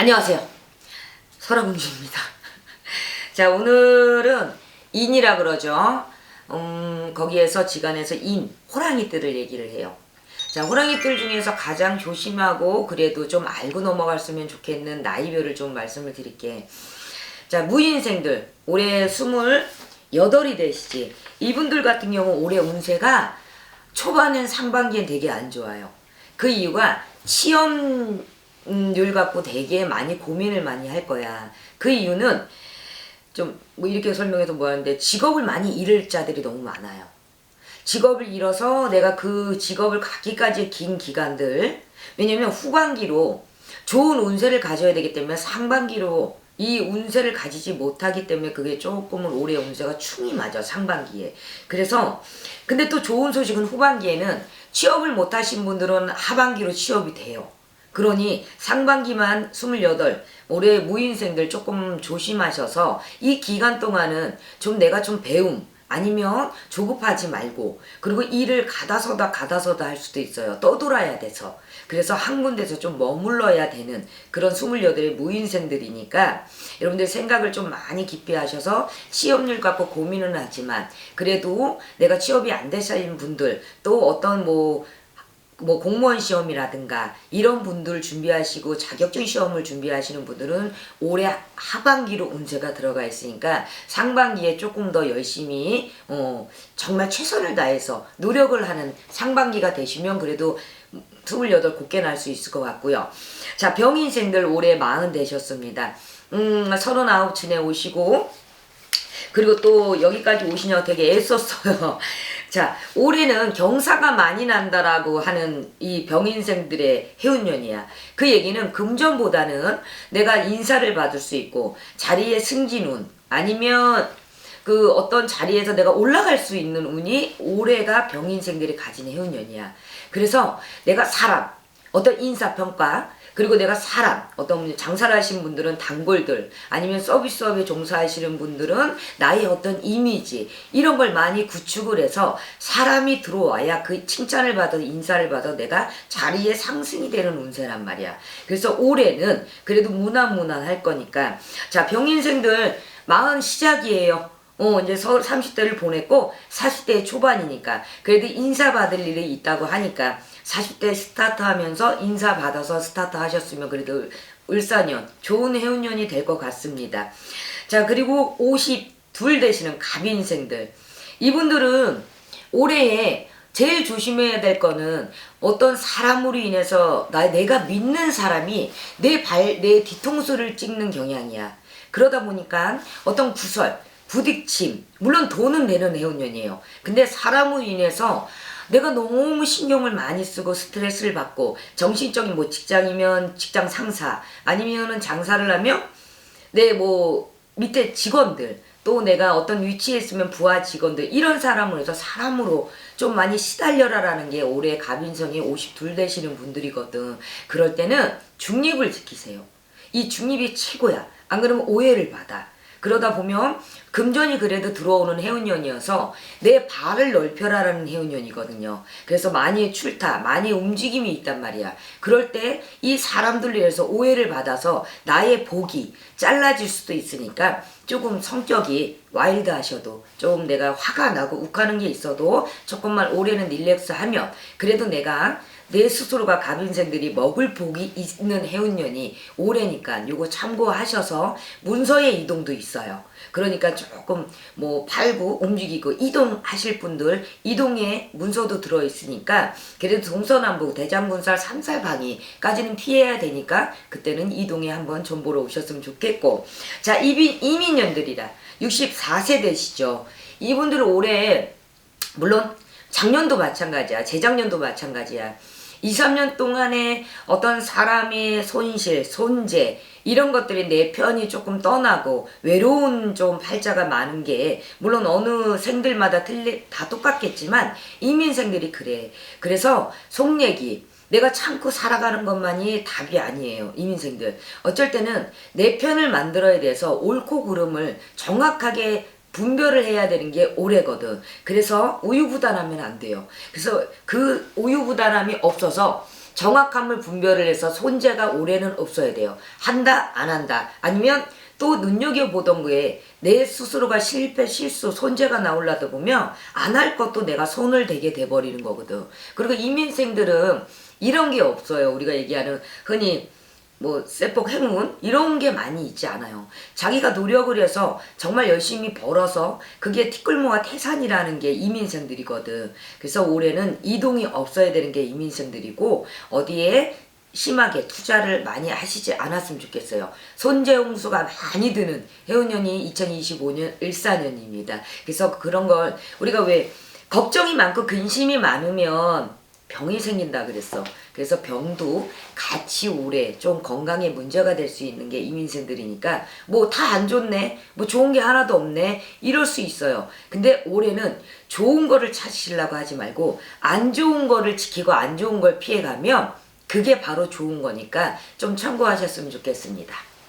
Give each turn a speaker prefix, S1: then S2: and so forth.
S1: 안녕하세요. 설아공주입니다. 자, 오늘은 인이라 그러죠. 음, 거기에서 지간에서 인, 호랑이들을 얘기를 해요. 자, 호랑이들 중에서 가장 조심하고 그래도 좀 알고 넘어갔으면 좋겠는 나이별을 좀 말씀을 드릴게. 자, 무인생들, 올해 스물여덟이 되시지. 이분들 같은 경우 올해 운세가 초반엔 상반기엔 되게 안 좋아요. 그 이유가 시험 률 갖고 되게 많이 고민을 많이 할 거야. 그 이유는 좀 뭐 이렇게 설명해서 뭐하는데 직업을 많이 잃을 자들이 너무 많아요. 직업을 잃어서 내가 그 직업을 갖기까지 긴 기간들 왜냐면 후반기로 좋은 운세를 가져야 되기 때문에 상반기로 이 운세를 가지지 못하기 때문에 그게 조금은 올해 운세가 충이 맞아 상반기에 그래서 근데 또 좋은 소식은 후반기에는 취업을 못하신 분들은 하반기로 취업이 돼요 그러니 상반기만 28 올해 무인생들 조금 조심하셔서 이 기간 동안은 좀 내가 좀 배움 아니면 조급하지 말고 그리고 일을 가다서다 가다서다 할 수도 있어요. 떠돌아야 돼서. 그래서 한 군데서 좀 머물러야 되는 그런 28의 무인생들이니까 여러분들 생각을 좀 많이 깊이 하셔서 취업률 갖고 고민은 하지만 그래도 내가 취업이 안 되신 분들 또 어떤 뭐 뭐 공무원 시험이라든가 이런 분들 준비하시고 자격증 시험을 준비하시는 분들은 올해 하반기로 운세가 들어가 있으니까 상반기에 조금 더 열심히 어 정말 최선을 다해서 노력을 하는 상반기가 되시면 그래도 28 곱게 날 수 있을 것 같고요. 자, 병인생들 올해 마흔 되셨습니다. 음, 39 지내 오시고 그리고 또 여기까지 오시냐 되게 애썼어요. 자, 올해는 경사가 많이 난다라고 하는 이 병인생들의 해운년이야. 그 얘기는 금전보다는 내가 인사를 받을 수 있고 자리의 승진운 아니면 그 어떤 자리에서 내가 올라갈 수 있는 운이 올해가 병인생들이 가진 해운년이야. 그래서 내가 사람, 어떤 인사평가, 그리고 내가 사람, 어떤 장사를 하시는 분들은 단골들, 아니면 서비스업에 종사하시는 분들은 나의 어떤 이미지, 이런 걸 많이 구축을 해서 사람이 들어와야 그 칭찬을 받아, 인사를 받아 내가 자리에 상승이 되는 운세란 말이야. 그래서 올해는 그래도 무난무난할 거니까. 자, 병인생들 마흔 시작이에요. 어, 이제 서울 30대를 보냈고 40대 초반이니까 그래도 인사받을 일이 있다고 하니까 40대 스타트 하면서 인사받아서 스타트 하셨으면 그래도 을사년 좋은 해운년이 될 것 같습니다. 자, 그리고 52 되시는 갑인생들. 이분들은 올해에 제일 조심해야 될 거는 어떤 사람으로 인해서 나, 내가 믿는 사람이 내 발, 내 뒤통수를 찍는 경향이야. 그러다 보니까 어떤 구설, 부딪힘, 물론 돈은 내는 해운년이에요. 근데 사람으로 인해서 내가 너무 신경을 많이 쓰고 스트레스를 받고 정신적인 뭐 직장이면 직장 상사 아니면은 장사를 하면 내 뭐 밑에 직원들 또 내가 어떤 위치에 있으면 부하 직원들 이런 사람으로 해서 사람으로 좀 많이 시달려라라는 게 올해 갑인성이 52 되시는 분들이거든. 그럴 때는 중립을 지키세요. 이 중립이 최고야. 안 그러면 오해를 받아. 그러다 보면 금전이 그래도 들어오는 해운년이어서 내 발을 넓혀라라는 해운년이거든요. 그래서 많이 출타, 많이 움직임이 있단 말이야. 그럴 때 이 사람들로 인해서 오해를 받아서 나의 복이 잘라질 수도 있으니까 조금 성격이 와일드 하셔도 조금 내가 화가 나고 욱하는 게 있어도 조금만 올해는 릴렉스 하면 그래도 내가 내 스스로가 갑인생들이 먹을 복이 있는 해운년이 올해니까 요거 참고하셔서 문서의 이동도 있어요. 그러니까 조금 뭐 팔고 움직이고 이동하실 분들 이동에 문서도 들어 있으니까 그래도 동서남북 대장군살 삼살방위까지는 피해야 되니까 그때는 이동에 한번 좀 보러 오셨으면 좋겠고 자 이민 이민년들이라 64세 되시죠. 이분들은 올해 물론 작년도 마찬가지야. 재작년도 마찬가지야. 2, 3년 동안에 어떤 사람의 손실, 손재, 이런 것들이 내 편이 조금 떠나고 외로운 좀 팔자가 많은 게 물론 어느 생들마다 틀리, 다 똑같겠지만 이민생들이 그래. 그래서 속내기, 내가 참고 살아가는 것만이 답이 아니에요. 이민생들. 어쩔 때는 내 편을 만들어야 돼서 옳고 그름을 정확하게 분별을 해야 되는 게 올해거든. 그래서 우유부단하면 안 돼요. 그래서 그 우유부단함이 없어서 정확함을 분별을 해서 손재가 올해는 없어야 돼요. 한다 안 한다 아니면 또 눈여겨보던 거에 내 스스로가 실패, 실수, 손재가 나올라다 보면 안 할 것도 내가 손을 대게 돼버리는 거거든. 그리고 이민생들은 이런 게 없어요. 우리가 얘기하는 흔히 뭐 세폭 행운 이런 게 많이 있지 않아요. 자기가 노력을 해서 정말 열심히 벌어서 그게 티끌모아 태산이라는 게 이민생들이거든. 그래서 올해는 이동이 없어야 되는 게 이민생들이고 어디에 심하게 투자를 많이 하시지 않았으면 좋겠어요. 손재홍수가 많이 드는 해운년이 2025년 을사년입니다. 그래서 그런 걸 우리가 왜 걱정이 많고 근심이 많으면 병이 생긴다 그랬어. 그래서 병도 같이 오래 좀 건강에 문제가 될 수 있는 게 이민생들이니까 뭐 다 안 좋네. 뭐 좋은 게 하나도 없네. 이럴 수 있어요. 근데 올해는 좋은 거를 찾으시려고 하지 말고 안 좋은 거를 지키고 안 좋은 걸 피해 가면 그게 바로 좋은 거니까 좀 참고하셨으면 좋겠습니다.